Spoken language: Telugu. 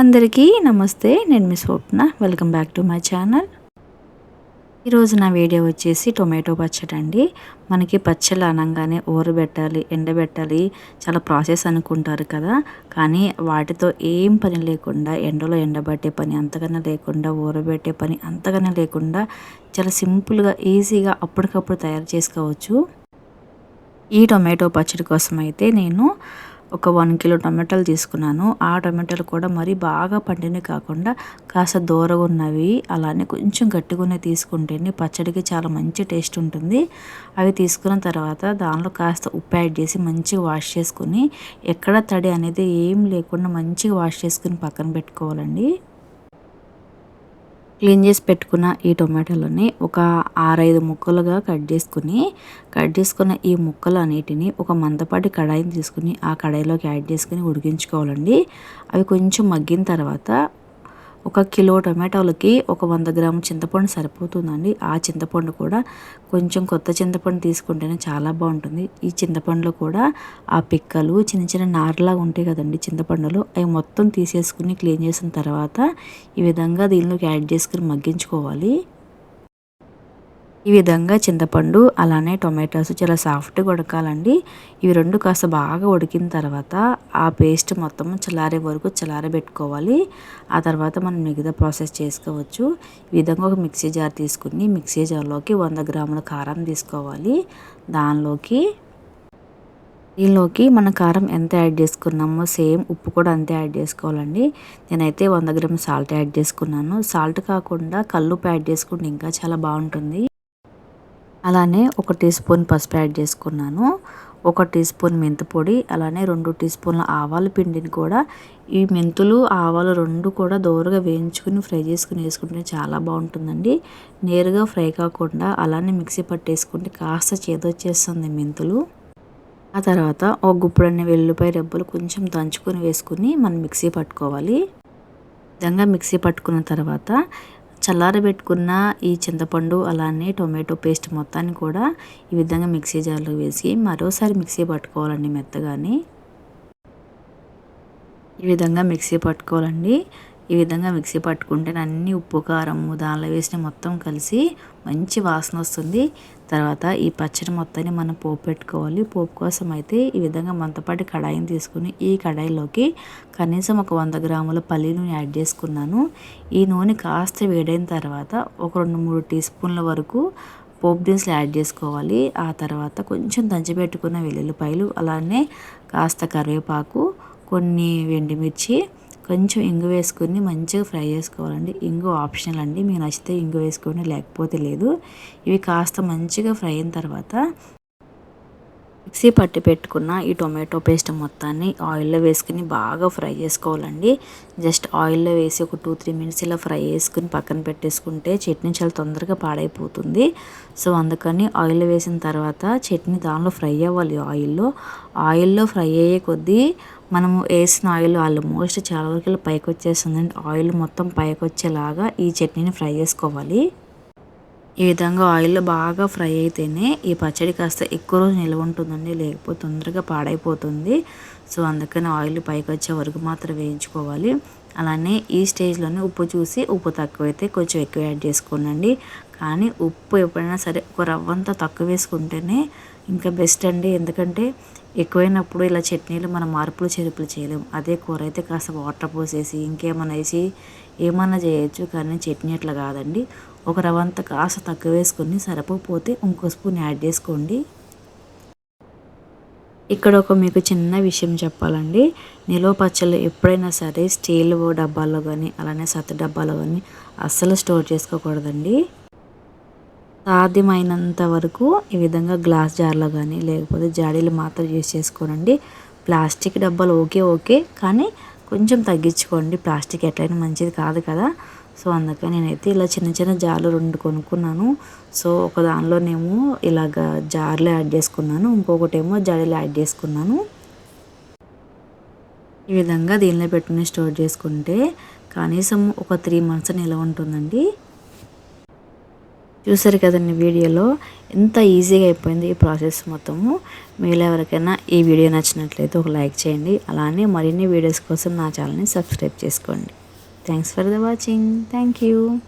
అందరికీ నమస్తే నేను miss Swapna. Welcome back to my channel ఈరోజు నా వీడియో వచ్చేసి టొమాటో పచ్చడి అండి. మనకి పచ్చళ్ళు అనగానే ఊరబెట్టాలి ఎండబెట్టాలి చాలా ప్రాసెస్ అనుకుంటారు కదా. కానీ వాటితో ఏం పని లేకుండా ఎండలో ఎండబట్టే పని అంతకన్నా లేకుండా ఊరబెట్టే పని అంతకన్నా లేకుండా చాలా సింపుల్గా ఈజీగా అప్పటికప్పుడు తయారు చేసుకోవచ్చు. ఈ టొమాటో పచ్చడి కోసం అయితే నేను ఒక వన్ కిలో టమాటాలు తీసుకున్నాను. ఆ టమాటాలు కూడా మరీ బాగా పండినవి కాకుండా కాస్త దూరగా ఉన్నవి అలానే కొంచెం గట్టిగానే తీసుకుంటేనే పచ్చడికి చాలా మంచి టేస్ట్ ఉంటుంది. అవి తీసుకున్న తర్వాత దానిలో కాస్త ఉప్పు యాడ్ చేసి మంచిగా వాష్ చేసుకుని ఎక్కడ తడి అనేది ఏం లేకుండా మంచిగా వాష్ చేసుకుని పక్కన పెట్టుకోవాలండి. క్లీన్ చేసి పెట్టుకున్న ఈ టొమాటోలని ఒక ఆరైదు ముక్కలుగా కట్ చేసుకుని కట్ చేసుకున్న ఈ ముక్కలు అన్నిటిని ఒక మందపాటి కడాయిని తీసుకుని ఆ కడాయిలోకి యాడ్ చేసుకుని ఉడికించుకోవాలండి. అవి కొంచెం మగ్గిన తర్వాత ఒక కిలో టమాటాలకి ఒక వంద గ్రాము చింతపండు సరిపోతుందండి. ఆ చింతపండు కూడా కొంచెం కొత్త చింతపండు తీసుకుంటేనే చాలా బాగుంటుంది. ఈ చింతపండులో కూడా ఆ పిక్కలు చిన్న చిన్న నారలాగా ఉంటాయి కదండి చింతపండులో అవి మొత్తం తీసేసుకుని క్లీన్ చేసిన తర్వాత ఈ విధంగా దీనిలోకి యాడ్ చేసుకుని మగ్గించుకోవాలి. ఈ విధంగా చింతపండు అలానే టొమాటోస్ చాలా సాఫ్ట్గా ఉడకాలండి. ఇవి రెండు కాస్త బాగా ఉడికిన తర్వాత ఆ పేస్ట్ మొత్తం చల్లారే వరకు చల్లారబెట్టుకోవాలి. ఆ తర్వాత మనం మిగతా ప్రాసెస్ చేసుకోవచ్చు. ఈ విధంగా ఒక మిక్సీ జార్ తీసుకుని మిక్సీ జార్లోకి వంద గ్రాముల కారం తీసుకోవాలి. దానిలోకి దీనిలోకి మన కారం ఎంత యాడ్ చేసుకున్నామో సేమ్ ఉప్పు కూడా అంతే యాడ్ చేసుకోవాలండి. నేనైతే వంద గ్రాముల సాల్ట్ యాడ్ చేసుకున్నాను. సాల్ట్ కాకుండా కల్లుప్పు యాడ్ చేసుకుంటే ఇంకా చాలా బాగుంటుంది. అలానే ఒక టీ స్పూన్ పసుపు యాడ్ చేసుకున్నాను. ఒక టీ స్పూన్ మెంతిపొడి అలానే రెండు టీ స్పూన్ల ఆవాల పిండిని కూడా. ఈ మెంతులు ఆవాలు రెండు కూడా దోరగా వేయించుకుని ఫ్రై చేసుకుని వేసుకుంటే చాలా బాగుంటుందండి. నేరుగా ఫ్రై కాకుండా అలానే మిక్సీ పట్టేసుకుంటే కాస్త చేదొచ్చేస్తుంది మెంతులు. ఆ తర్వాత ఒక గుప్పుడన్ని వెల్లుపై రెబ్బలు కొంచెం దంచుకొని వేసుకుని మనం మిక్సీ పట్టుకోవాలి. విధంగా మిక్సీ పట్టుకున్న తర్వాత చల్లారబెట్టుకున్న ఈ చింతపండు అలానే టొమాటో పేస్ట్ మొత్తాన్ని కూడా ఈ విధంగా మిక్సీ జార్లో వేసి మరోసారి మిక్సీ పట్టుకోవాలండి మెత్తగాని. ఈ విధంగా మిక్సీ పట్టుకోవాలండి. ఈ విధంగా మిక్సీ పట్టుకుంటే అన్ని ఉప్పు కారము దానిలో వేసిన మొత్తం కలిసి మంచి వాసన వస్తుంది. తర్వాత ఈ పచ్చడి మొత్తాన్ని మనం పోపు పెట్టుకోవాలి. పోపు కోసం అయితే ఈ విధంగా మంతపాటి కడాయిని తీసుకుని ఈ కడాయిలోకి కనీసం ఒక వంద గ్రాముల పల్లి నూనె యాడ్ చేసుకున్నాను. ఈ నూనె కాస్త వేడైన తర్వాత ఒక రెండు మూడు టీ స్పూన్ల వరకు పోపు దినుసులు యాడ్ చేసుకోవాలి. ఆ తర్వాత కొంచెం దంచిపెట్టుకున్న వెల్లుల్లిపాయలు అలానే కాస్త కరివేపాకు కొన్ని ఎండుమిర్చి కొంచెం ఇంగు వేసుకొని మంచిగా ఫ్రై చేసుకోవాలండి. ఇంగు ఆప్షనల్ అండి. మీకు నచ్చితే ఇంగు వేసుకోండి లేకపోతే లేదు. ఇవి కాస్త మంచిగా ఫ్రై అయిన తర్వాత మిక్సీ పట్టి పెట్టుకున్న ఈ టొమాటో పేస్ట్ మొత్తాన్ని ఆయిల్లో వేసుకుని బాగా ఫ్రై చేసుకోవాలండి. జస్ట్ ఆయిల్లో వేసి ఒక టూ త్రీ మినిట్స్ ఇలా ఫ్రై చేసుకుని పక్కన పెట్టేసుకుంటే చట్నీ చాలా తొందరగా పాడైపోతుంది. సో అందుకని ఆయిల్లో వేసిన తర్వాత చట్నీ దానిలో ఫ్రై అవ్వాలి ఆయిల్లో. ఆయిల్లో ఫ్రై అయ్యే కొద్దీ మనము వేసిన ఆయిల్ ఆల్మోస్ట్ చాలా వరకు పైకి వచ్చేస్తుందండి. ఆయిల్ మొత్తం పైకి వచ్చేలాగా ఈ చట్నీని ఫ్రై చేసుకోవాలి. ఈ విధంగా ఆయిల్లో బాగా ఫ్రై అయితేనే ఈ పచ్చడి కాస్త ఎక్కువ రోజు నిల్వ ఉంటుందండి లేకపోతే తొందరగా పాడైపోతుంది. సో అందుకని ఆయిల్ పైకి వచ్చే వరకు మాత్రం వేయించుకోవాలి. అలానే ఈ స్టేజ్లోనే ఉప్పు చూసి ఉప్పు తక్కువైతే కొంచెం ఎక్కువ యాడ్ చేసుకోనండి. కానీ ఉప్పు ఎప్పుడైనా సరే ఒక రవ్వంతా తక్కువ వేసుకుంటేనే ఇంకా బెస్ట్ అండి. ఎందుకంటే ఎక్కువైనప్పుడు ఇలా చట్నీలు మనం మార్పులు చెరుపులు చేయలేము అదే కూర అయితే కాస్త వాటర్ పోసేసి ఇంకేమైనా వేసి ఏమన్నా చేయొచ్చు. కానీ చట్నీ అట్లా కాదండి. ఒక రవంత కాస్త తక్కువ వేసుకొని సరిపోతే ఇంకో స్పూన్ యాడ్ చేసుకోండి. ఇక్కడ ఒక మీకు చిన్న విషయం చెప్పాలండి. నిలువ పచ్చళ్ళు ఎప్పుడైనా సరే స్టీల్ డబ్బాల్లో కానీ అలానే సత్త డబ్బాలో కానీ అస్సలు స్టోర్ చేసుకోకూడదండి. సాధ్యమైనంత వరకు ఈ విధంగా గ్లాస్ జార్లో కానీ లేకపోతే జాడీలు మాత్రం యూస్ చేసుకోనండి. ప్లాస్టిక్ డబ్బాలు ఓకే ఓకే కానీ కొంచెం తగ్గించుకోండి. ప్లాస్టిక్ ఎట్లయినా మంచిది కాదు కదా. సో అందుకని నేనైతే ఇలా చిన్న చిన్న జార్లు రెండు కొనుక్కున్నాను. సో ఒక దానిలోనేమో ఇలాగ జార్లు యాడ్ చేసుకున్నాను. ఇంకొకటేమో జాడీలు యాడ్ చేసుకున్నాను. ఈ విధంగా దీనిలో పెట్టుకుని స్టోర్ చేసుకుంటే కనీసం ఒక త్రీ మంత్స్ నిల్వ ఉంటుందండి. చూసారు కదండి వీడియోలో? ఎంత ఈజీగా అయిపోయింది ఈ ప్రాసెస్ మొత్తము. మీలో ఎవరికైనా ఈ వీడియో నచ్చినట్లయితే ఒక లైక్ చేయండి. అలానే మరిన్ని వీడియోస్ కోసం నా ఛానల్ని సబ్స్క్రైబ్ చేసుకోండి. Thanks for the watching. Thank you.